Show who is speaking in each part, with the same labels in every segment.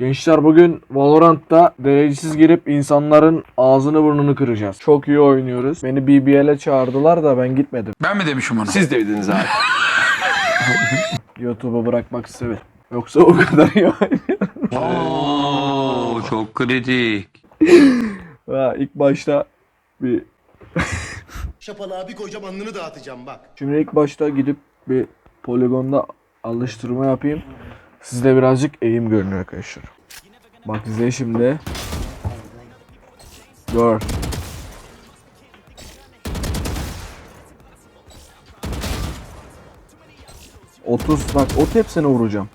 Speaker 1: Gençler bugün Valorant'ta derecesiz girip insanların ağzını burnunu kıracağız. Çok iyi oynuyoruz. Beni BBL'e çağırdılar da ben gitmedim.
Speaker 2: Ben mi demişim onu?
Speaker 3: Siz dediniz abi.
Speaker 1: YouTube'u bırakmak istedim. Yoksa o kadar iyi oynuyorum.
Speaker 2: Oo, çok kritik.
Speaker 1: Ha, ilk başta bir
Speaker 4: Şapalığa bir koyacağım alnını dağıtacağım bak.
Speaker 1: Şimdi ilk başta gidip bir poligonda alıştırma yapayım. Sizde birazcık eğim görünüyor arkadaşlar. Bak izle şimdi. Gör. Otuz bak o hepsini vuracağım.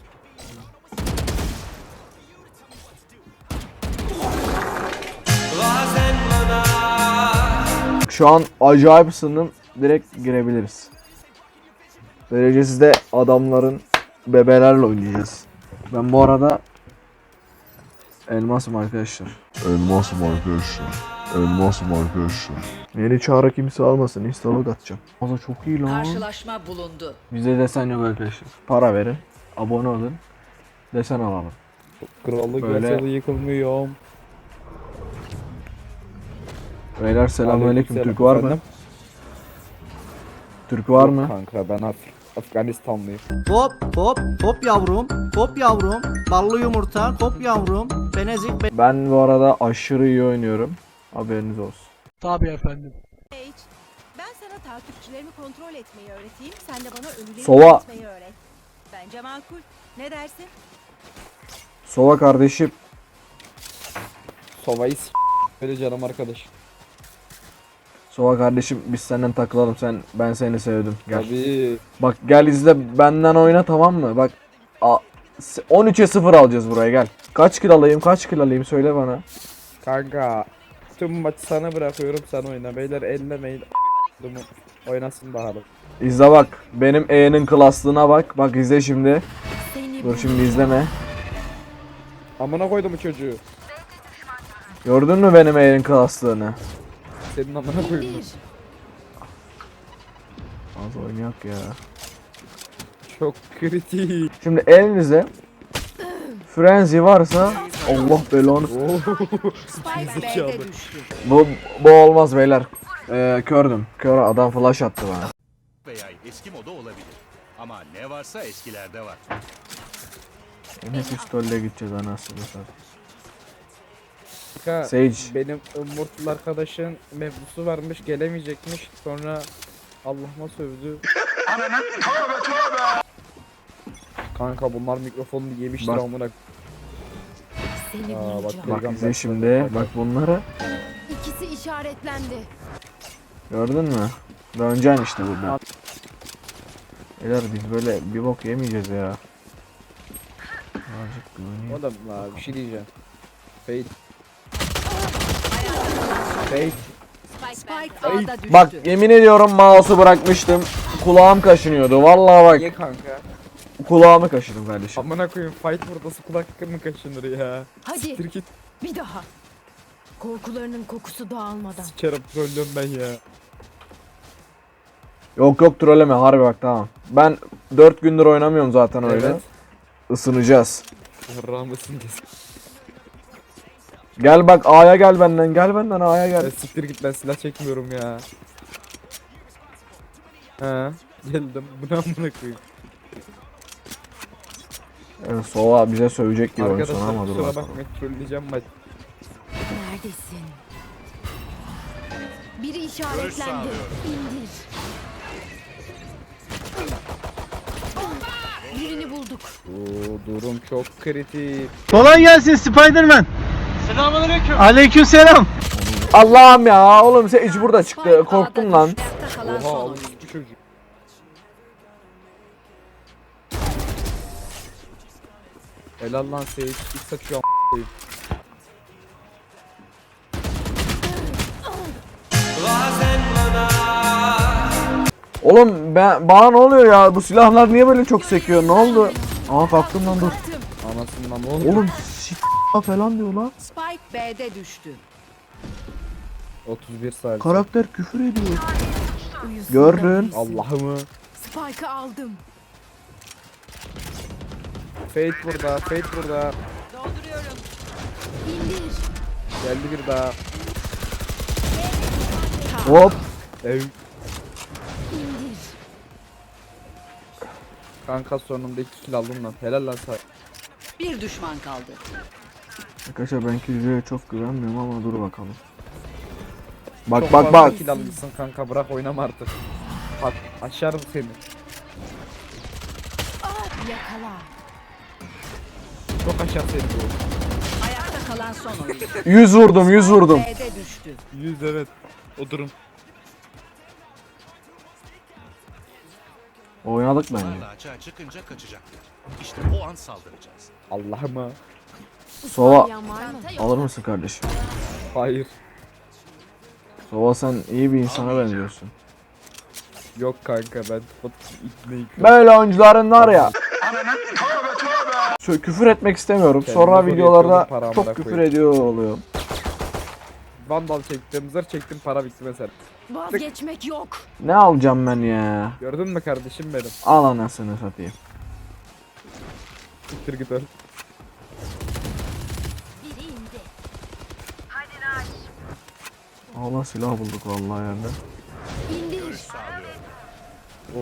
Speaker 1: Şu an acayip ısındım. Direkt girebiliriz. Derecesiz de adamların bebelerle oynayacağız. Ben bu arada elmasım arkadaşlar.
Speaker 5: Elmasım arkadaşlar. Elmasım arkadaşlar.
Speaker 1: Yeni çağrı kimse almasın. Install'a atacağım. O da çok iyi lan.
Speaker 6: Karşılaşma bulundu.
Speaker 1: Bizde desen yok arkadaşlar. Para verin. Abone olun. Desen alalım.
Speaker 7: Krallık
Speaker 1: Böyle-
Speaker 7: yasalı yıkılmıyor.
Speaker 1: Beyler selamünaleyküm. Türk var mı? Türk var mı?
Speaker 7: Kanka ben Af Afganistanlıyım.
Speaker 8: Hop hop hop yavrum hop yavrum ballı yumurta hop yavrum benezik be-
Speaker 1: Ben bu arada aşırı iyi oynuyorum. Haberiniz olsun.
Speaker 9: Page, ben sana takipçilerimi kontrol etmeyi öğreteyim. Sen de bana ölüleri
Speaker 1: Sova.
Speaker 9: yönetmeyi öğret. Bence makul. Ne dersin?
Speaker 1: Sova kardeşim.
Speaker 7: Sovayı s*** Böyle canım arkadaş.
Speaker 1: Sova kardeşim biz senden takılalım. Sen ben seni sevdim. Gel.
Speaker 7: Tabii.
Speaker 1: Bak gel izle benden oyna tamam mı? Bak a- s- 13'e 0 alacağız buraya gel. Kaç kill alayım kaç kill alayım söyle bana.
Speaker 7: Kanka. Tüm maçı sana bırakıyorum sen oyna. Beyler ellemeyin. Oynasın bakalım.
Speaker 1: İzle bak benim E'nin klaslığına bak. Bak izle şimdi. Dur şimdi izleme.
Speaker 7: Amına koydum bu çocuğu.
Speaker 1: Gördün mü benim E'nin klaslığını?
Speaker 7: Senin amına koydum.
Speaker 1: Az oynayak ya.
Speaker 7: Çok kritik.
Speaker 1: Şimdi elinize Frenzy varsa Allah belanı.
Speaker 7: Zekalı.
Speaker 1: Bu bu olmaz beyler. Ee, kördüm. Kör adam flash attı bana.
Speaker 10: veya eski moda olabilir. Ama ne varsa eskilerde var.
Speaker 1: Ne pistolle gideceğiz anasını satayım.
Speaker 7: Kanka,
Speaker 1: Sage.
Speaker 7: benim Umurtlu arkadaşın mevzusu varmış gelemeyecekmiş. Sonra Allah'ıma sövdü. Kanka bunlar mikrofonunu yemiştir
Speaker 1: Bak.
Speaker 7: amına.
Speaker 9: Seni
Speaker 7: Aa, bak,
Speaker 9: bulacağım.
Speaker 1: Bak izle şimdi. Bak bunları.
Speaker 9: İkisi işaretlendi.
Speaker 1: Gördün mü? Döneceksin işte buradan. Beyler biz böyle bir bok yemeyeceğiz ya. Azıcık güveneyim.
Speaker 7: Oğlum la bir şey diyeceğim. Fade. Fade.
Speaker 6: Spike A'da düştü.
Speaker 1: Bak yemin ediyorum mouse'u bırakmıştım. Kulağım kaşınıyordu. Vallahi
Speaker 7: Ye
Speaker 1: bak
Speaker 7: kanka.
Speaker 1: kulağımı kaşıdım kardeşim.
Speaker 7: Amına koyayım fight buradası kulak mı kaşınır ya?
Speaker 9: Hadi
Speaker 7: Siktir git
Speaker 9: bir daha. Korkularının kokusu dağılmadan.
Speaker 7: sikerim trollüyorum ben ya.
Speaker 1: Yok yok trolleme harbi bak tamam. Ben 4 gündür oynamıyorum zaten öyle.
Speaker 7: Evet.
Speaker 1: Isınacağız.
Speaker 7: Rahmesin kes.
Speaker 1: Gel bak A'ya gel benden gel benden A'ya gel.
Speaker 7: Ya siktir git ben silah çekmiyorum ya. He geldim. Bu ne amına koyayım.
Speaker 1: Evet, Sova bize sövecek gibi oyun sonu ama dur
Speaker 7: kusura
Speaker 1: bakalım.
Speaker 7: bakmayın trolleyeceğim maç.
Speaker 9: Neredesin? Biri işaretlendi. İndir. Birini bulduk.
Speaker 7: Oo durum çok kritik.
Speaker 8: Kolay gelsin Spiderman. Selamünaleyküm. Aleykümselam.
Speaker 1: Allah'ım ya oğlum sen hiç burada çıktı korktum lan.
Speaker 7: Oha oğlum bu çocuk. Helal lan Sage. İlk saçıyor koyayım.
Speaker 1: Oğlum ben bana ne oluyor ya bu silahlar niye böyle çok sekiyor ne oldu? Aa kalktım lan dur.
Speaker 7: Anasından ne oldu?
Speaker 1: Oğlum s*** falan diyor lan.
Speaker 6: Spike B'de düştü.
Speaker 7: 31 saniye.
Speaker 1: Karakter küfür ediyor.
Speaker 9: Uyusun
Speaker 1: Gördün.
Speaker 9: da uyusun.
Speaker 7: Allah'ımı.
Speaker 9: Spike'ı aldım.
Speaker 7: Fate burada, Fate burada.
Speaker 6: Dolduruyorum.
Speaker 7: Geldi bir daha.
Speaker 1: Hop.
Speaker 7: Ev. Kanka sonunda iki kill aldım lan. Helal lan sana.
Speaker 6: Bir düşman kaldı.
Speaker 1: Arkadaşlar ben Killjoy'a çok güvenmiyorum ama dur bakalım. Bak
Speaker 7: Çok
Speaker 1: bak
Speaker 7: fazla
Speaker 1: bak.
Speaker 7: kill almışsın kanka bırak oynama artık. Bak aşarım seni.
Speaker 9: Yakala.
Speaker 7: Çok aşar seni bu.
Speaker 6: Ayakta kalan son oyuncu.
Speaker 1: 100 vurdum 100 vurdum.
Speaker 6: B'de düştü.
Speaker 7: Yüz evet. O durum.
Speaker 1: Oynadık bence.
Speaker 10: Tarla açığa çıkınca kaçacaklar. İşte o an saldıracağız.
Speaker 7: Allah'ıma.
Speaker 1: Sova alır mısın kardeşim?
Speaker 7: Hayır.
Speaker 1: Sova sen iyi bir insana benziyorsun.
Speaker 7: Yok kanka ben
Speaker 1: Böyle oyuncuların var ya. Şu küfür etmek istemiyorum.
Speaker 7: Kendimi
Speaker 1: Sonra videolarda çok küfür
Speaker 7: koyayım.
Speaker 1: ediyor oluyor.
Speaker 7: Vandal çektim, zırh çektim, para bitti mesela.
Speaker 9: Vazgeçmek yok.
Speaker 1: Ne alacağım ben ya?
Speaker 7: Gördün mü kardeşim benim?
Speaker 1: Al anasını satayım.
Speaker 7: Siktir git öl.
Speaker 9: Biri indi.
Speaker 1: Allah silah bulduk vallahi yerde.
Speaker 9: İndir.
Speaker 7: Oo,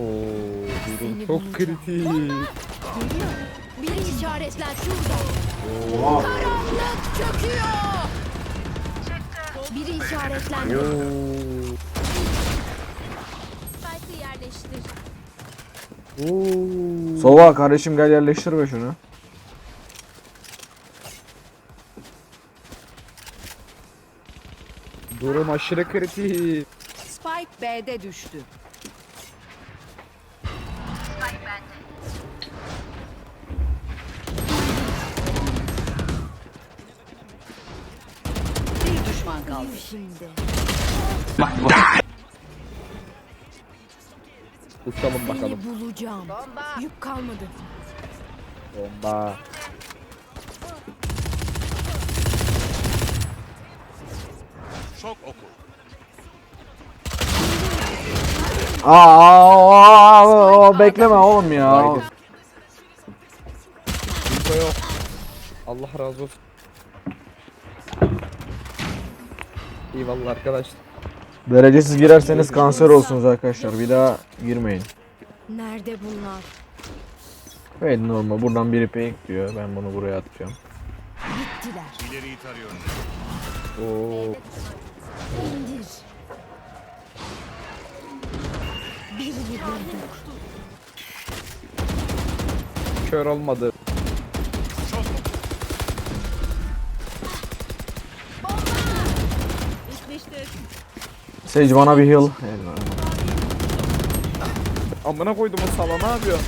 Speaker 7: durum çok kritik.
Speaker 9: Biri işaretler şurada. Karanlık çöküyor. Biri işaretlendi.
Speaker 7: Oo.
Speaker 9: Spike'ı yerleştir.
Speaker 7: Oo.
Speaker 1: Sova kardeşim gel yerleştir be şunu.
Speaker 7: Durum aşırı kritik.
Speaker 6: Spike B'de düştü. Bir düşman kaldı.
Speaker 9: Şimdi.
Speaker 7: Uçalım bakalım.
Speaker 9: Seni bulacağım. Yük kalmadı.
Speaker 7: Bomba.
Speaker 10: Şok oku.
Speaker 1: Aa, aa, aa, bekleme oğlum ya.
Speaker 7: Info yok. Allah razı olsun. Eyvallah arkadaşlar.
Speaker 1: Derecesiz girerseniz kanser olsunuz arkadaşlar. Bir daha girmeyin.
Speaker 9: Nerede bunlar?
Speaker 1: Evet normal. Buradan biri pek diyor. Ben bunu buraya atacağım.
Speaker 9: Gittiler.
Speaker 10: İleriyi tarıyorum.
Speaker 7: Oo.
Speaker 9: İndir. Birini bulduk.
Speaker 7: Kör olmadı.
Speaker 1: Sage bana bir heal. Eyvallah.
Speaker 7: Amına koydum o sala ne yapıyor?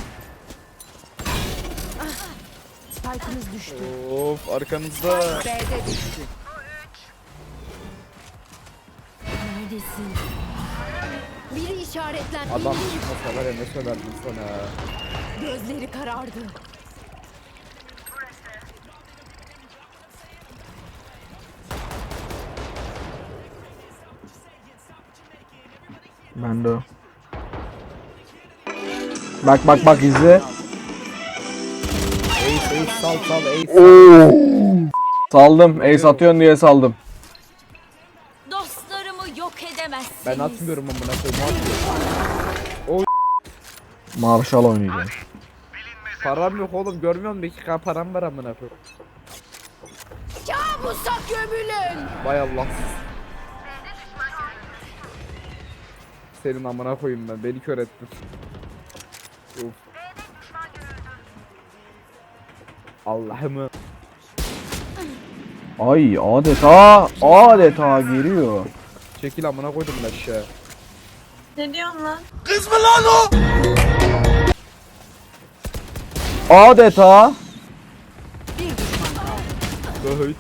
Speaker 9: Spike'ımız düştü.
Speaker 7: Of arkanızda.
Speaker 6: B'de düştü.
Speaker 9: Neredesin? Biri işaretlendi.
Speaker 7: Adam var ya ne söylerdim sana.
Speaker 9: Gözleri karardı.
Speaker 1: Ben de. Bak bak bak izle.
Speaker 7: Ace ace sal sal ace.
Speaker 1: Saldım. Ace atıyorsun diye saldım.
Speaker 7: Ben atmıyorum amına koyayım. atmıyorum.
Speaker 1: Marshall oynayacağım.
Speaker 7: Param yok oğlum görmüyor musun? 2k param var amına koyayım.
Speaker 9: Kabusa gömülün.
Speaker 7: Vay Allah. Senin amına koyayım ben. Beni kör ettin. Uf. Allah'ımı.
Speaker 1: Ay adeta adeta giriyor.
Speaker 7: Çekil amına koydum ben aşağı.
Speaker 1: Adeta
Speaker 6: Bir düşman kaldı.
Speaker 7: Böyle.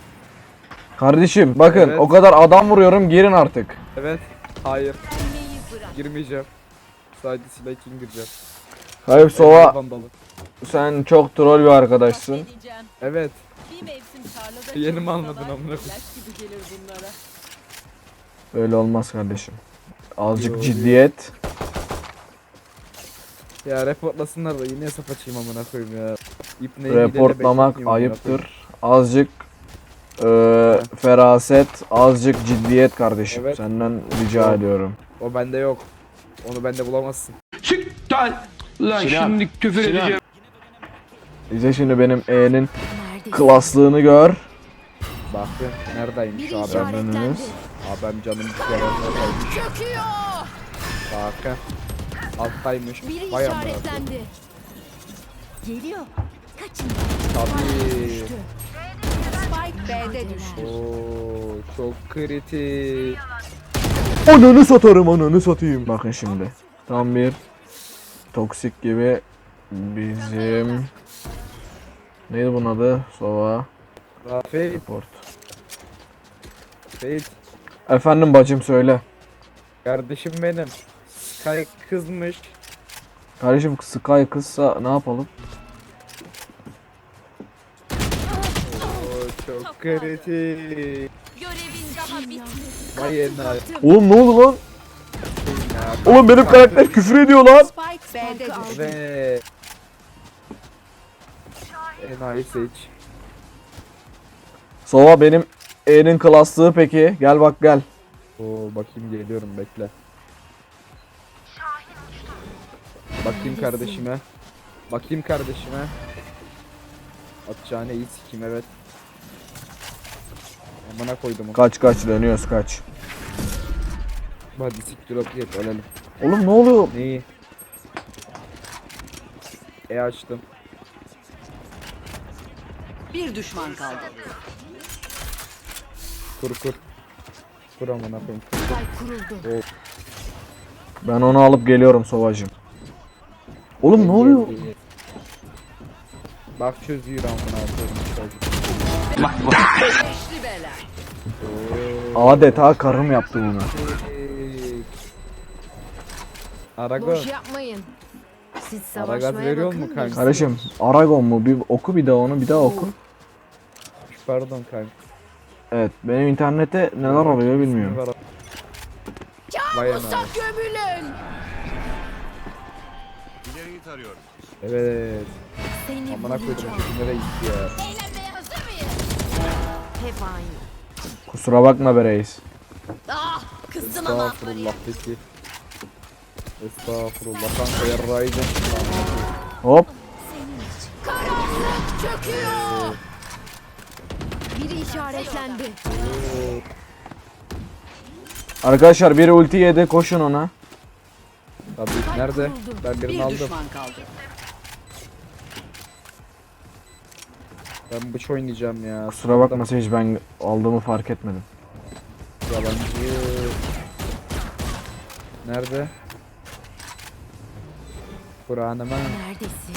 Speaker 1: Kardeşim bakın
Speaker 7: Evet.
Speaker 1: o kadar adam vuruyorum girin artık.
Speaker 7: Evet. Hayır. Girmeyeceğim. Sadece silah için gireceğim.
Speaker 1: Hayır Sova
Speaker 7: Vandalı.
Speaker 1: sen çok troll bir arkadaşsın.
Speaker 7: Evet.
Speaker 9: Bir mevsim tarlada
Speaker 7: Yeni mi
Speaker 9: çalışsalar
Speaker 7: anladın amına koyayım?
Speaker 9: ilaç gibi gelir bunlara.
Speaker 1: Öyle olmaz kardeşim. Azıcık
Speaker 7: Yo,
Speaker 1: ciddiyet.
Speaker 7: Ya reportlasınlar da yine hesap açayım amına koyayım ya. İp neyi
Speaker 1: Reportlamak ayıptır. Azıcık Ee, feraset, azıcık ciddiyet kardeşim.
Speaker 7: Evet.
Speaker 1: Senden rica ediyorum.
Speaker 7: O bende yok. Onu bende bulamazsın.
Speaker 2: Lan şimdi küfür edeceğim.
Speaker 1: İzle şimdi benim E'nin klaslığını gör.
Speaker 7: Bakın neredeymiş abi? Abim canım neredeymiş?
Speaker 6: Çöküyor.
Speaker 7: Bakın. Alttaymış.
Speaker 6: Biri
Speaker 7: Vay
Speaker 6: işaretlendi. Geliyor. Kaçın.
Speaker 7: Tabii.
Speaker 6: Spike B'de düştü.
Speaker 7: Oo çok kritik.
Speaker 1: Ananı satarım ananı satayım. Bakın şimdi. Tam bir toksik gibi bizim neydi bunun adı? Sova
Speaker 7: Rafet,
Speaker 1: Report.
Speaker 7: Rafet.
Speaker 1: Efendim bacım söyle.
Speaker 7: Kardeşim benim. Sky kızmış.
Speaker 1: Kardeşim Sky kızsa ne yapalım?
Speaker 7: Oo çok kritik.
Speaker 9: Görevin daha bitmedi.
Speaker 7: Vay.
Speaker 1: Oğlum ne oldu lan? Oğlum benim karakter küfür ediyor lan.
Speaker 6: Spike B'de düştü.
Speaker 7: Ve... Enayi seç.
Speaker 1: Sova benim E'nin klaslığı peki. Gel bak gel.
Speaker 7: Oo bakayım geliyorum bekle. Bakayım kardeşime. Bakayım kardeşime. Atacağını iyi sikim evet. Amına koydum onu.
Speaker 1: Kaç kaç dönüyoruz kaç.
Speaker 7: Hadi siktir ot git ölelim.
Speaker 1: Oğlum ne oluyor?
Speaker 7: Neyi? E açtım.
Speaker 6: Bir düşman kaldı.
Speaker 7: Kur kur. Kur amına koyayım. Kur.
Speaker 1: Ben onu alıp geliyorum Sovacım. Oğlum ne oluyor?
Speaker 7: Bak çözüyor amına koyayım.
Speaker 1: Adeta karım yaptı bunu.
Speaker 7: Aragon.
Speaker 6: Boş yapmayın. Siz
Speaker 7: Aragaz veriyor mu kanka?
Speaker 1: Kardeşim Aragon mu? Bir oku bir daha onu bir daha oku.
Speaker 7: Pardon kanka.
Speaker 1: Evet benim internette neler oluyor bilmiyorum.
Speaker 7: Anam.
Speaker 6: gömülün.
Speaker 10: İleriyi tarıyorum.
Speaker 7: Evet.
Speaker 6: Seni
Speaker 7: Amına koydum. Nereye gitti ya?
Speaker 9: Eğlenmeye hazır mıyız?
Speaker 6: Hep aynı.
Speaker 1: Kusura bakma be reis.
Speaker 9: Ah kızdım ama.
Speaker 7: Estağfurullah peki. Estağfurullah kanka koyayım.
Speaker 1: Hop.
Speaker 9: Karanlık çöküyor.
Speaker 6: Biri işaretlendi.
Speaker 1: Arkadaşlar biri ulti yedi koşun ona.
Speaker 7: Tabii nerede? Ben birini
Speaker 6: bir
Speaker 7: aldım. Ben bıç oynayacağım ya.
Speaker 1: Kusura bakma hiç ben aldığımı fark etmedim.
Speaker 7: Yalancı. Nerede? Kur'an'ıma.
Speaker 6: Neredesin?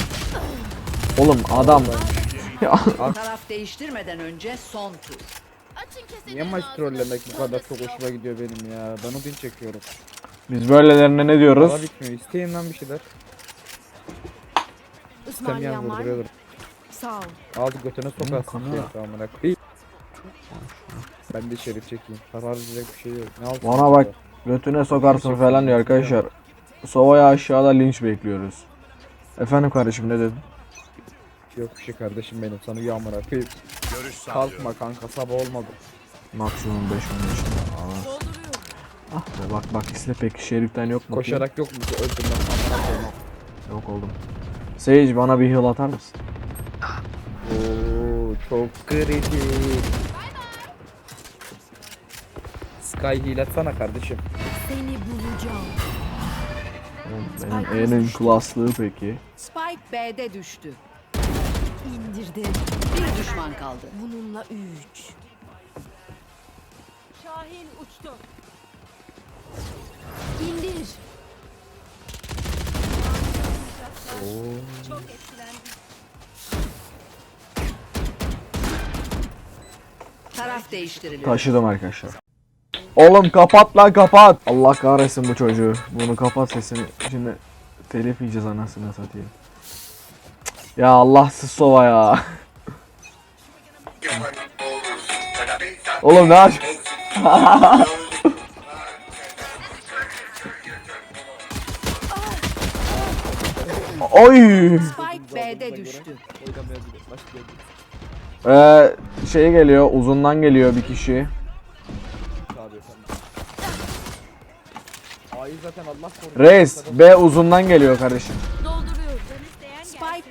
Speaker 1: Oğlum adam
Speaker 6: Taraf değiştirmeden önce son tur.
Speaker 9: Açın kesenin
Speaker 7: Niye maç
Speaker 9: ağzını.
Speaker 7: trollemek bu kadar çok hoşuma gidiyor benim ya. Ben o gün çekiyorum.
Speaker 1: biz böylelerine ne diyoruz?
Speaker 7: Para bitmiyor. İsteyin lan bir şeyler. İstemeyen
Speaker 6: Ismarlayan var mı?
Speaker 7: vurduruyordur.
Speaker 6: Sağ ol.
Speaker 7: Al götüne sokarsın. Ya, amına koyayım. Ben de şerif çekeyim. Para harcayacak bir şey yok. Ne alsın?
Speaker 1: Bana bak. Götüne sokarsın falan diyor arkadaşlar. Sova'ya aşağıda linç bekliyoruz. Efendim kardeşim ne dedin?
Speaker 7: Yok bir şey kardeşim benim. Sana.
Speaker 10: Görüş sağlıyorum.
Speaker 7: Kalkma kanka sabah olmadı.
Speaker 1: Maksimum 5 yaşında. Ah be bak bak isle peki şeriften yok mu?
Speaker 7: Koşarak yok mu? Öldüm ben amına koyayım.
Speaker 1: Yok oldum. Sage bana bir heal atar mısın?
Speaker 7: Oo çok kritik. Sky heal atsana kardeşim.
Speaker 6: Seni bulacağım.
Speaker 1: Oğlum, Benim E'nin klaslığı peki.
Speaker 6: Spike B'de düştü. İndirdim. Bir düşman kaldı. Bununla üç.
Speaker 9: Şahin uçtu.
Speaker 6: İndir.
Speaker 9: Çok etkilendim.
Speaker 6: Taraf değiştiriliyor.
Speaker 1: Taşıdım arkadaşlar. Oğlum kapat lan kapat. Allah kahretsin bu çocuğu. Bunu kapat sesini. Şimdi telif yiyeceğiz anasını satayım. Ya Allahsız sova ya. Oğlum ne aç? Oy!
Speaker 6: Spike B'de düştü.
Speaker 1: Ee, şey geliyor uzundan geliyor bir kişi. Reis B uzundan geliyor kardeşim.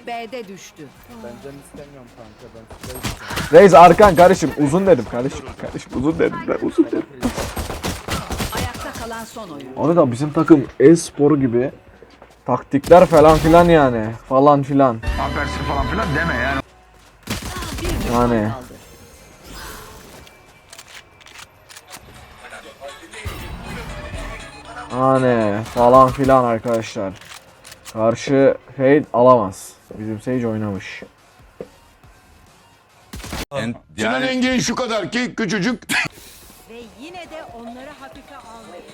Speaker 6: B'de düştü.
Speaker 7: Ben can istemiyorum kanka ben size istemiyorum.
Speaker 1: Reis arkan kardeşim uzun dedim kardeşim. Kardeşim uzun dedim ben uzun dedim.
Speaker 6: Ayakta kalan son oyun.
Speaker 1: Da bizim takım e-sporu gibi taktikler falan filan yani falan filan.
Speaker 2: Ampersi falan filan deme yani.
Speaker 6: Bir düşman
Speaker 1: Yani.
Speaker 6: kaldı.
Speaker 1: Hani falan filan arkadaşlar. Karşı Fade alamaz. Bizim Sage oynamış.
Speaker 4: Sinan Engin şu kadar ki küçücük.
Speaker 9: Ve yine de onları hafife almayın.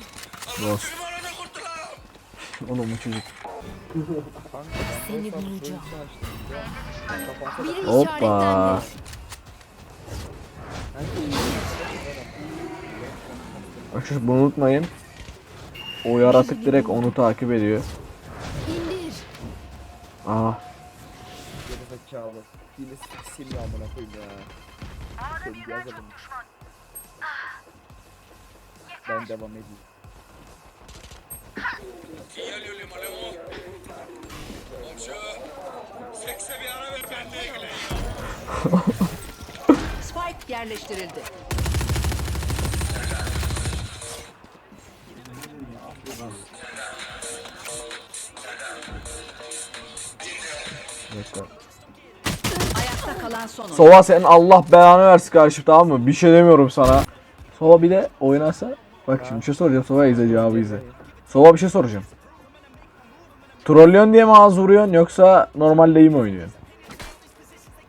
Speaker 1: Dost. Oğlum bu çocuk.
Speaker 6: Seni bulacağım. Biri
Speaker 1: Hoppa. Arkadaşlar bunu unutmayın. O yaratık direkt onu takip ediyor.
Speaker 6: İndir.
Speaker 1: Aha.
Speaker 7: Zekalı. Hile siksim ya amına koyayım ya. Kendi yazalım. Ben devam edeyim.
Speaker 6: Spike yerleştirildi.
Speaker 1: Bekle.
Speaker 6: Kalan son oyun.
Speaker 1: Sova senin Allah belanı versin kardeşim tamam mı? Bir şey demiyorum sana. Sova bir de oynarsa. Bak şimdi bir şey soracağım Sova izle cevabı izle. Sova bir şey soracağım. Trollüyorsun diye mi ağız vuruyorsun yoksa normalde iyi mi oynuyorsun?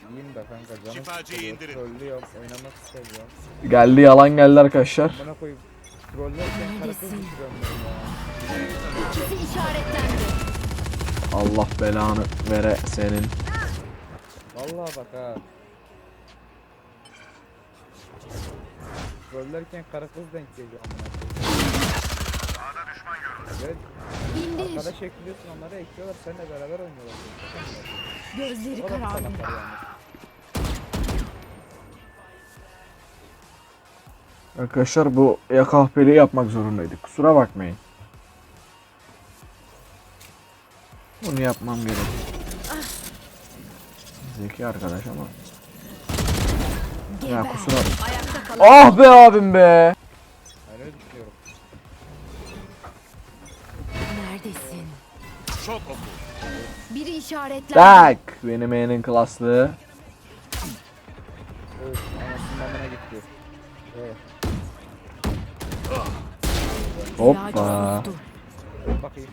Speaker 7: İyiyim de kanka canım
Speaker 10: Şifacıyı
Speaker 7: sıkılıyor.
Speaker 10: indirin.
Speaker 7: Trollüyorum. Oynamak istemiyorum.
Speaker 1: Geldi yalan geldi arkadaşlar.
Speaker 7: Bana koyup trollerken karı kız bitiriyorum ben ya.
Speaker 6: İkisi işaretlendi.
Speaker 1: Allah belanı vere senin.
Speaker 7: Vallahi bak ha. Trollerken karı kız denk geliyor amına koyayım. Evet,
Speaker 6: İndir.
Speaker 7: arkadaş ekliyorsun onları ekliyorlar seninle beraber oynuyorlar.
Speaker 6: Gözleri
Speaker 7: O da
Speaker 6: karardı.
Speaker 7: salaklar yani.
Speaker 1: Arkadaşlar bu ya yapmak zorundaydık. Kusura bakmayın. Bunu yapmam gerek. Zeki arkadaş ama. Ya kusura Ah be abim be.
Speaker 7: Ben öyle düşünüyorum.
Speaker 6: neredesin?
Speaker 10: Çok oku.
Speaker 6: Biri işaretlendi.
Speaker 1: Tak. Benim E'nin klaslığı.
Speaker 7: Evet, anasının amına gitti. Evet,
Speaker 1: Hoppa.
Speaker 7: bakayım.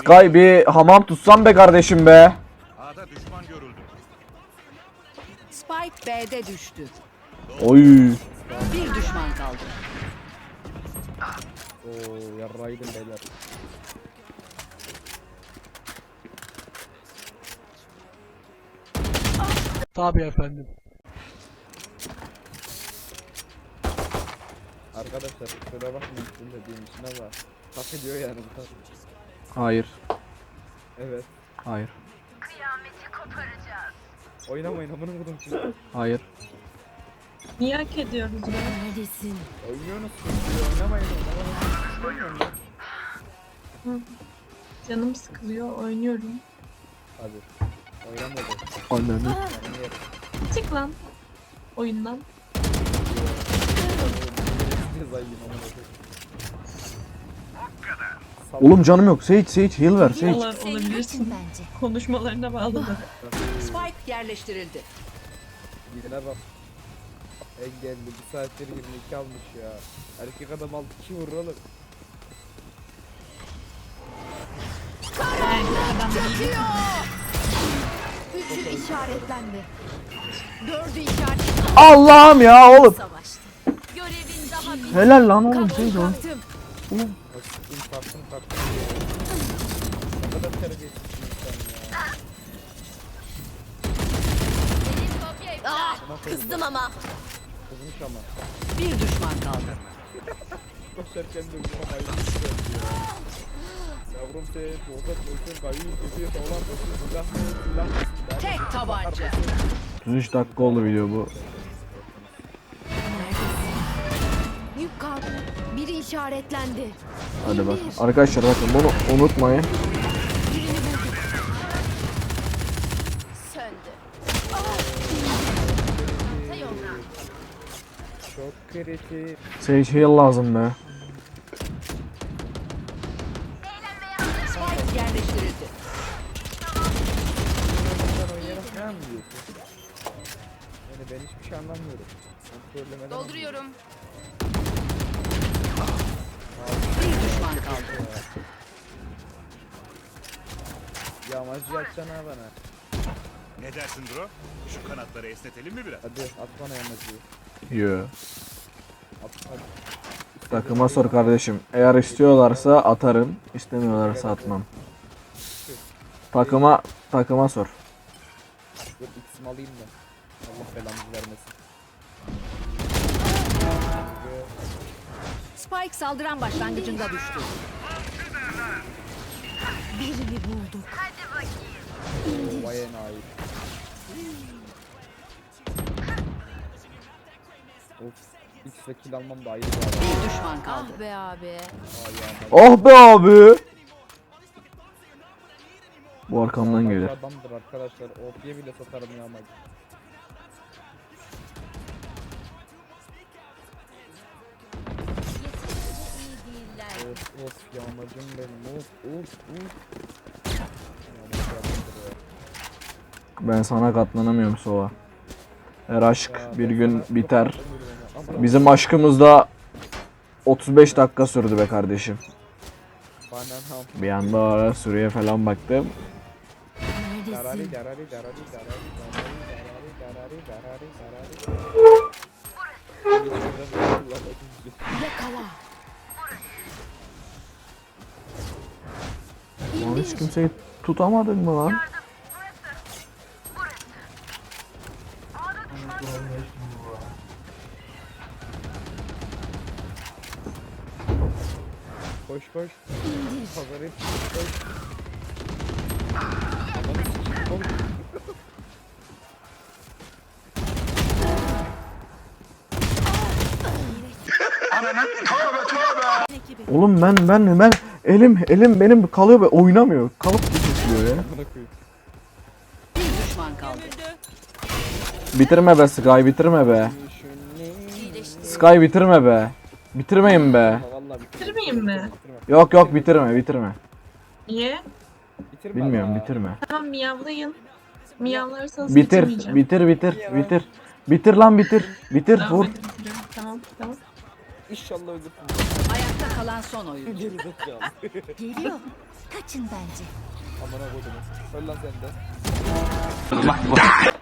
Speaker 1: Sky bir hamam tutsan be kardeşim be.
Speaker 10: A'da düşman görüldü.
Speaker 6: Spike B'de düştü.
Speaker 1: Oy.
Speaker 6: Bir düşman kaldı.
Speaker 7: Oo yarraydım beyler.
Speaker 2: Tabii efendim.
Speaker 7: Arkadaşlar kusura bakmayın dediğim için ama hak ediyor yani bu tarz.
Speaker 1: Hayır.
Speaker 7: Evet.
Speaker 1: Hayır.
Speaker 7: Oynamayın amına kodum siz.
Speaker 1: Hayır.
Speaker 3: Niye hak ediyoruz be?
Speaker 6: Neredesin?
Speaker 7: Oynuyorsunuz siz oynamayın oynamayın.
Speaker 3: Canım sıkılıyor, oynuyorum.
Speaker 7: Hadi. Oynamadı.
Speaker 1: Ananı.
Speaker 3: Çık lan oyundan.
Speaker 7: Amına kodum.
Speaker 1: Oğlum canım yok. Sage Sage heal ver Sage.
Speaker 3: Olur, olabilirsin. Konuşmalarına bağlı da.
Speaker 6: Spike yerleştirildi.
Speaker 7: Yine bak. Engelli bir saattir 22 almış ya. Erkek adam 6 kişi vurur oğlum.
Speaker 6: Üçü işaretlendi. Dördü işaretlendi.
Speaker 1: Allah'ım ya oğlum.
Speaker 6: Savaştı. Görevin daha bir
Speaker 1: Helal lan oğlum Sage o.
Speaker 6: kaptım.
Speaker 7: Kaçtım kaçtım kaçtım. Ne kadar terbiyesizsin sen ya.
Speaker 6: Ah, kızdım ama.
Speaker 7: Kızmış ama.
Speaker 6: Bir düşman kaldı.
Speaker 7: Koşarken de uçma Yavrum te, bozat, bozat, bayı, bizi, savlan, basın, silah, silah.
Speaker 6: Tek tabanca.
Speaker 1: 3 dakika oldu video bu.
Speaker 3: İşaretlendi.
Speaker 1: Hadi bak. Arkadaşlar bakın bunu unutmayın.
Speaker 3: Söndü.
Speaker 7: Çok kritik.
Speaker 1: Sage heal lazım be.
Speaker 7: Ne
Speaker 10: dersin bro? Şu kanatları esnetelim mi biraz?
Speaker 7: Hadi at bana yamacıyı.
Speaker 1: Yo.
Speaker 7: At hadi.
Speaker 1: Takıma sor kardeşim. Eğer istiyorlarsa atarım. istemiyorlarsa atmam. Takıma takıma sor.
Speaker 7: Dur X'imi alayım da. Allah belamızı vermesin.
Speaker 6: Spike saldıran başlangıcında düştü.
Speaker 3: Birini bulduk.
Speaker 7: Vay enayi. Of. X'le kill almam da ayrı bir
Speaker 6: düşman kaldı.
Speaker 3: Ah be abi.
Speaker 7: Ya.
Speaker 1: Oh be abi. Bu arkamdan gelir.
Speaker 7: Adamdır arkadaşlar. OP'ye bile satarım yamacı. Of of yağmacım benim of of of.
Speaker 1: Ben sana katlanamıyorum Sova. Her aşk bir gün biter. Bizim aşkımız da 35 dakika sürdü be kardeşim. Bir anda ara süreye falan baktım. Lan hiç kimseyi tutamadın mı lan?
Speaker 7: Koş koş. Pazar hep koş.
Speaker 1: Oğlum ben ben ben elim elim benim kalıyor ve oynamıyor. Kalıp geçiyor ya. Bitirme be Sky bitirme be. Sky bitirme be. Bitirmeyin be.
Speaker 3: Bitirmeyeyim mi?
Speaker 1: Yok yok bitirme bitirme.
Speaker 3: Niye?
Speaker 7: Bitirme
Speaker 1: Bilmiyorum bitirme.
Speaker 3: Tamam miyavlayın. Miyavlarsanız
Speaker 1: Bitir
Speaker 3: bitirmeyeceğim.
Speaker 1: bitir bitir bitir. Bitir lan bitir. Bitir
Speaker 3: Tamam,
Speaker 1: vur.
Speaker 3: hadi bitiriyorum. Tamam tamam.
Speaker 7: İnşallah ölürsün.
Speaker 6: Ayakta kalan son oyuncu.
Speaker 7: Gerizekalı.
Speaker 3: Geliyor. Kaçın bence.
Speaker 7: Amına koydum. Öl lan sen de.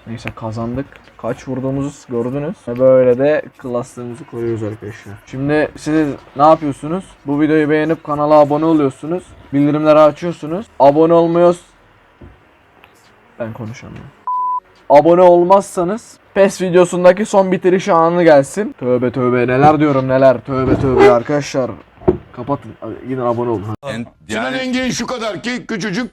Speaker 1: Neyse kazandık. Kaç vurduğumuzu gördünüz. Ve böyle de klaslığımızı koruyoruz arkadaşlar. Şimdi siz ne yapıyorsunuz? Bu videoyu beğenip kanala abone oluyorsunuz. Bildirimleri açıyorsunuz. Abone olmuyoruz. Ben konuşamıyorum. Abone olmazsanız PES videosundaki son bitiriş anı gelsin. Tövbe tövbe neler diyorum neler. Tövbe tövbe arkadaşlar. Kapatın. Gidin abone olun.
Speaker 4: Sinan Engin şu kadar ki küçücük